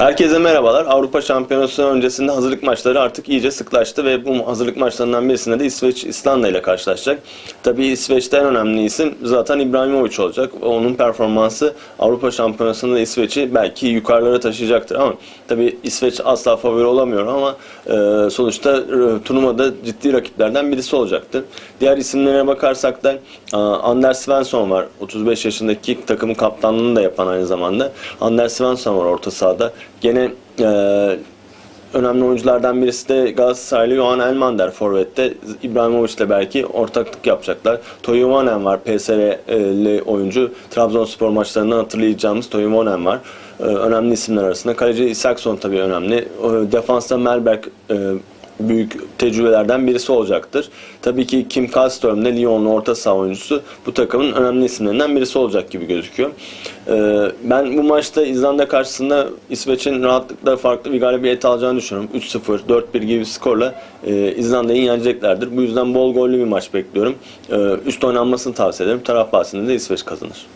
Herkese merhabalar. Avrupa Şampiyonası öncesinde hazırlık maçları artık iyice sıklaştı ve bu hazırlık maçlarından birisinde de İsveç İslanda ile karşılaşacak. Tabii İsveç'te en önemli isim zaten İbrahimovic olacak. Onun performansı Avrupa Şampiyonası'nda İsveç'i belki yukarılara taşıyacaktır ama tabii İsveç asla favori olamıyor ama e, sonuçta e, turnuvada ciddi rakiplerden birisi olacaktır. Diğer isimlere bakarsak da e, Anders Svensson var. 35 yaşındaki takımın kaptanlığını da yapan aynı zamanda. Anders Svensson var orta sahada. Gene e, önemli oyunculardan birisi de Galatasaraylı Johan Elmander forvette. İbrahimovic ile belki ortaklık yapacaklar. Toivonen var PSV'li oyuncu. Trabzonspor maçlarından hatırlayacağımız Toivonen var. E, önemli isimler arasında. Kaleci Isaksson tabii önemli. E, defansta Melberg e, büyük tecrübelerden birisi olacaktır. Tabii ki Kim Kallström de Lyon'un orta saha oyuncusu bu takımın önemli isimlerinden birisi olacak gibi gözüküyor. Ee, ben bu maçta İzlanda karşısında İsveç'in rahatlıkla farklı bir galibiyet alacağını düşünüyorum. 3-0, 4-1 gibi bir skorla e, İzlanda'yı yeneceklerdir. Bu yüzden bol gollü bir maç bekliyorum. Ee, üst oynanmasını tavsiye ederim. Taraf bahsinde de İsveç kazanır.